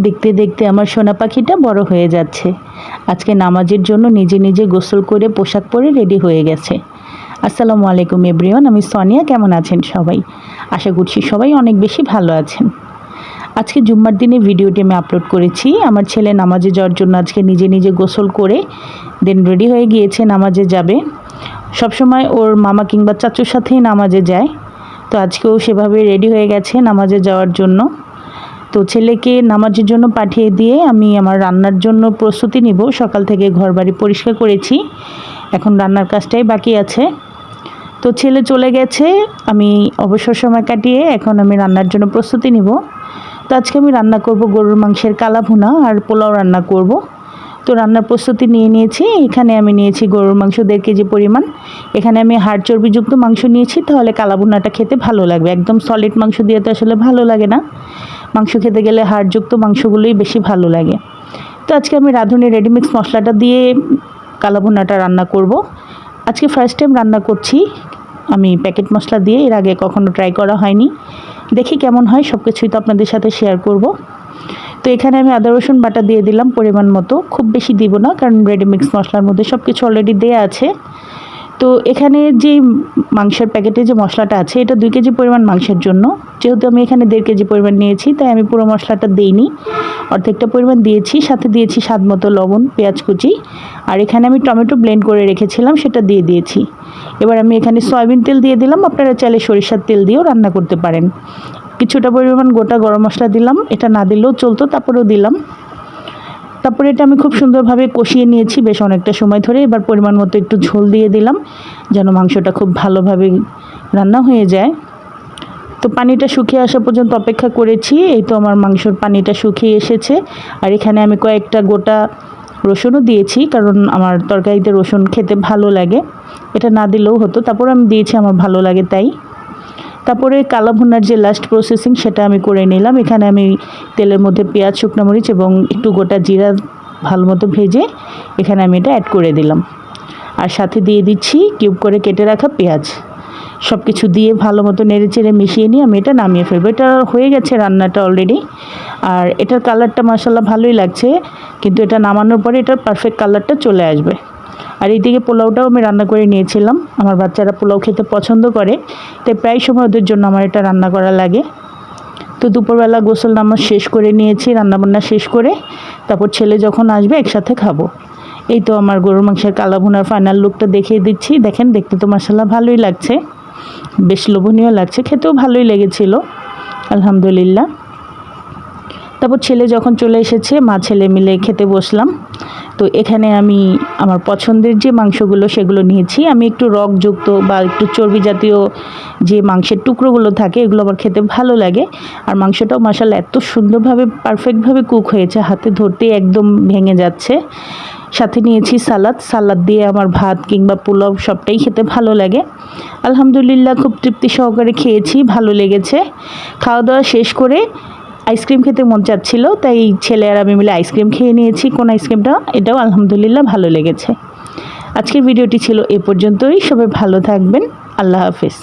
দেখতে দেখতে আমার সোনা পাখিটা বড় হয়ে যাচ্ছে। আজকে নামাজের জন্য নিজে নিজে গোসল করে পোশাক পরে রেডি হয়ে গেছে। আসসালামু আলাইকুম এভরিওয়ান, আমি সোনিয়া, কেমন আছেন সবাই? আশা করছি সবাই অনেক বেশি ভালো আছেন। আজকে জুম্মার দিনে ভিডিওটি আমি আপলোড করেছি। আমার ছেলে নামাজে যাওয়ার জন্য আজকে নিজে নিজে গোসল করে দেন রেডি হয়ে গিয়েছে, নামাজে যাবে। সবসময় ওর মামা কিংবা চাচুর সাথেই নামাজে যায়। তো আজকেও সেভাবে রেডি হয়ে গেছে নামাজে যাওয়ার জন্য। তো ছেলেকে নামাজের জন্য পাঠিয়ে দিয়ে আমি আমার রান্নার জন্য প্রস্তুতি নিব। সকাল থেকে ঘর বাড়ি পরিষ্কার করেছি। এখন রান্নার কাজটাই বাকি আছে। তো ছেলে চলে গেছে। আমি অবসর সময় কাটিয়ে এখন আমি রান্নার জন্য প্রস্তুতি নিব। তো আজকে আমি রান্না করব গরুর মাংসের কালা ভুনা আর পোলাও রান্না করব। তো রান্নার প্রস্তুতি নিয়ে নিয়েছি। এখানে আমি নিয়েছি গরুর মাংস দেড় কেজি পরিমাণ। এখানে আমি হাড় চর্বিযুক্ত মাংস নিয়েছি। তাহলে কালা ভুনাটা খেতে ভালো লাগবে। একদম সলিড মাংস দিয়ে তো আসলে ভালো লাগে না। মাংস খেতে গেলে হাড়যুক্ত মাংসগুলোই বেশি ভালো লাগে। তো আজকে আমি রাঁধুনি রেডিমিক্স মশলাটা দিয়ে কালা ভুনাটা রান্না করব। আজকে ফার্স্ট টাইম রান্না করছি। আমি প্যাকেট মশলা দিয়ে, এর আগে কখনো ট্রাই করা হয়নি। দেখি কেমন হয় সব কিছুই তো আপনাদের সাথে শেয়ার করব। তো এখানে আমি আদা, রসুন বাটা দিয়ে দিলাম পরিমাণ মতো। খুব বেশি দিব না, কারণ রেডিমিক্স মশলার মধ্যে সব কিছু অলরেডি দেওয়া আছে। তো এখানে যে মাংসের প্যাকেটে যে মশলাটা আছে, এটা দুই কেজি পরিমাণ মাংসের জন্য। যেহেতু আমি এখানে দেড় কেজি পরিমাণ নিয়েছি, তাই আমি পুরো মশলাটা দিইনি। অর্ধেকটা পরিমাণ দিয়েছি, সাথে দিয়েছি স্বাদ মতো লবণ, পেঁয়াজ কুচি। আর এখানে আমি টমেটো ব্লেন্ড করে রেখেছিলাম, সেটা দিয়ে দিয়েছি। এবার আমি এখানে সয়াবিন তেল দিয়ে দিলাম, আপনারা চাইলে সরিষার তেল দিয়েও রান্না করতে পারেন। কিছুটা পরিমাণ গোটা গরম মশলা দিলাম, এটা না দিলেও চলতো, তারপরেও দিলাম। তারপরে এটা আমি খুব সুন্দরভাবে কষিয়ে নিয়েছি বেশ অনেকটা সময় ধরে। এবার পরিমাণ মতো একটু ঝোল দিয়ে দিলাম, যেন মাংসটা খুব ভালোভাবে রান্না হয়ে যায়। তো পানিটা শুকিয়ে আসা পর্যন্ত অপেক্ষা করেছি, এই তো আমার মাংসর পানিটা শুকিয়ে এসেছে। আর এখানে আমি কয়েকটা গোটা রসুনও দিয়েছি, কারণ আমার তরকারিতে রসুন খেতে ভালো লাগে। এটা না দিলেও হতো, তারপর আমি দিয়েছি, আমার ভালো লাগে তাই। তারপরে কালা ভুনার যে লাস্ট প্রসেসিং সেটা আমি করে নিলাম। এখানে আমি তেলের মধ্যে পেঁয়াজ, শুকনো মরিচ এবং একটু গোটা জিরা ভালো মতো ভেজে এখানে আমি এটা অ্যাড করে দিলাম। আর সাথে দিয়ে দিচ্ছি কিউব করে কেটে রাখা পেঁয়াজ। সব কিছু দিয়ে ভালো মতো নেড়ে চেড়ে মিশিয়ে নিয়ে আমি এটা নামিয়ে ফেলব। এটা হয়ে গেছে রান্নাটা অলরেডি আর এটার কালারটা মাসাল্লাহ ভালোই লাগছে, কিন্তু এটা নামানোর পরে এটার পারফেক্ট কালারটা চলে আসবে। আর এইদিকে পোলাওটাও আমি রান্না করে নিয়েছিলাম। আমার বাচ্চারা পোলাও খেতে পছন্দ করে, তাই প্রায় সময় ওদের জন্য আমার এটা রান্না করা লাগে। তো দুপুরবেলা গোসল নামাজ শেষ করে নিয়েছি, রান্নাবান্না শেষ করে, তারপর ছেলে যখন আসবে একসাথে খাব। এই তো আমার গরুর মাংসের কালা ভুনার ফাইনাল লুকটা দেখিয়ে দিচ্ছি। দেখেন, দেখতে তো মশালা ভালোই লাগছে। বেশ লোভনীয় লাগছে, খেতেও ভালোই লেগেছিল, আলহামদুলিল্লাহ। তারপর ছেলে যখন চলে এসেছে, মা ছেলে মিলে খেতে বসলাম। তো এখানে আমি আমার পছন্দের যে মাংসগুলো সেগুলো নিয়েছি। আমি একটু রকযুক্ত বা একটু চর্বি জাতীয় যে মাংসের টুকরোগুলো থাকে, এগুলো আমার খেতে ভালো লাগে। আর মাংসটাও মশালা এত সুন্দরভাবে, পারফেক্টভাবে কুক হয়েছে, হাতে ধরতেই একদম ভেঙে যাচ্ছে। সাথে নিয়েছি সালাদ। সালাদ দিয়ে আমার ভাত কিংবা পোলাও সবটাই খেতে ভালো লাগে। আলহামদুলিল্লাহ খুব তৃপ্তি সহকারে খেয়েছি, ভালো লেগেছে। খাওয়া দাওয়া শেষ করে আইসক্রিম খেতে মন চাচ্ছিল, তাই ছেলে আর আমি মিলে আইসক্রিম খেয়ে নিয়েছি। কোন আইসক্রিমটা? এটাও আলহামদুলিল্লাহ ভালো লেগেছে। আজকের ভিডিওটি ছিল এ পর্যন্তই। সবাই ভালো থাকবেন। আল্লাহ হাফিজ।